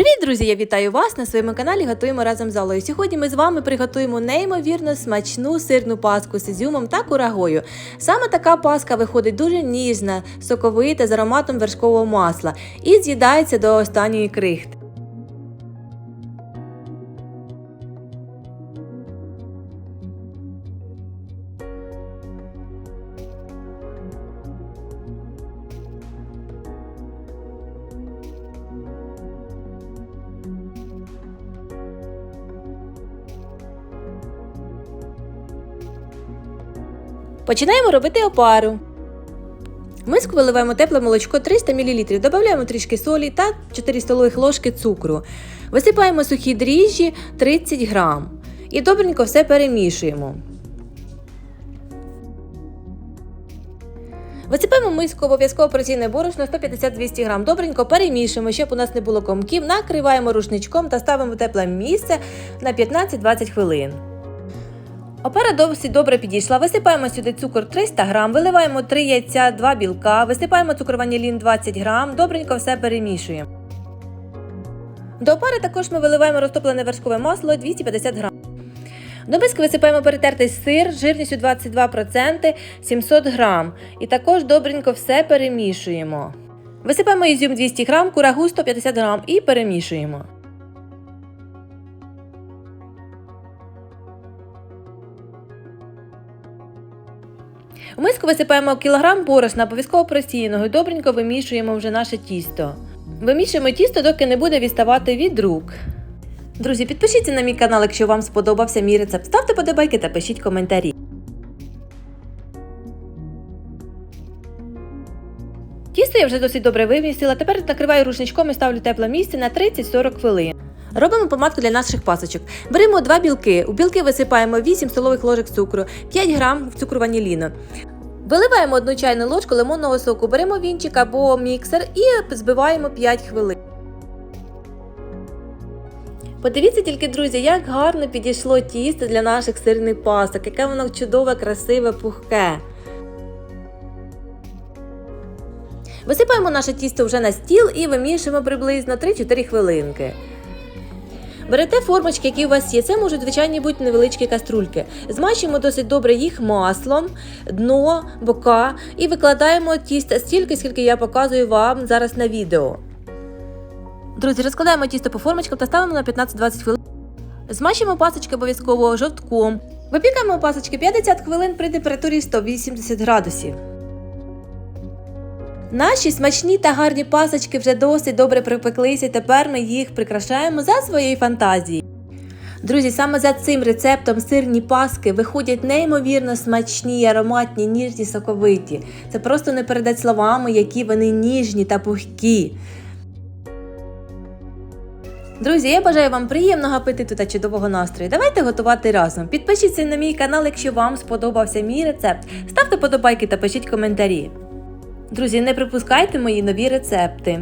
Привіт, друзі! Я вітаю вас на своєму каналі. Готуємо разом з Алою. Сьогодні ми з вами приготуємо неймовірно смачну сирну паску з ізюмом та курагою. Саме така паска виходить дуже ніжна, соковита з ароматом вершкового масла і з'їдається до останньої крихти. Починаємо робити опару. Миску виливаємо тепле молочко 300 мл, додаємо трішки солі та 4 столових ложки цукру. Висипаємо сухі дріжджі 30 грам. І добренько все перемішуємо. Висипаємо миску обов'язково порційне борошно 150-200 грам. Добренько перемішуємо, щоб у нас не було комків, накриваємо рушничком та ставимо в тепле місце на 15-20 хвилин. Опара досить добре підійшла. Висипаємо сюди цукор 300 грам, виливаємо 3 яйця, 2 білка, висипаємо цукор ванілін 20 грам, добренько все перемішуємо. До опари також ми виливаємо розтоплене вершкове масло 250 грам. До миски висипаємо перетертий сир жирністю 22% 700 грам. І також добренько все перемішуємо. Висипаємо ізюм 200 грам, курагу 150 грам і перемішуємо. У миску висипаємо кілограм борошна, обов'язково просіяного і добренько вимішуємо вже наше тісто. Вимішуємо тісто, доки не буде відставати від рук. Друзі, підпишіться на мій канал, якщо вам сподобався мій рецепт. Ставте подобайки та пишіть коментарі. Тісто я вже досить добре вимістила. Тепер накриваю рушничком і ставлю тепле місце на 30-40 хвилин. Робимо помадку для наших пасочок. Беремо два білки. У білки висипаємо 8 столових ложок цукру, 5 грам цукру ваніліну. Виливаємо одну чайну ложку лимонного соку, беремо вінчик або міксер і збиваємо 5 хвилин. Подивіться тільки, друзі, як гарно підійшло тісто для наших сирних пасок, яке воно чудове, красиве, пухке. Висипаємо наше тісто вже на стіл і вимішуємо приблизно 3-4 хвилинки. Берете формочки, які у вас є. Це можуть звичайні бути невеличкі каструльки. Змащуємо досить добре їх маслом, дно, бока і викладаємо тісто стільки, скільки я показую вам зараз на відео. Друзі, розкладаємо тісто по формочкам та ставимо на 15-20 хвилин. Змащуємо пасочки обов'язково жовтком. Випікаємо пасочки 50 хвилин при температурі 180 градусів. Наші смачні та гарні пасочки вже досить добре припеклися, і тепер ми їх прикрашаємо за своєю фантазією. Друзі, саме за цим рецептом сирні паски виходять неймовірно смачні, ароматні, ніжні, соковиті. Це просто не передать словами, які вони ніжні та пухкі. Друзі, я бажаю вам приємного апетиту та чудового настрою. Давайте готувати разом. Підпишіться на мій канал, якщо вам сподобався мій рецепт. Ставте подобайки та пишіть коментарі. Друзі, не припускайте мої нові рецепти.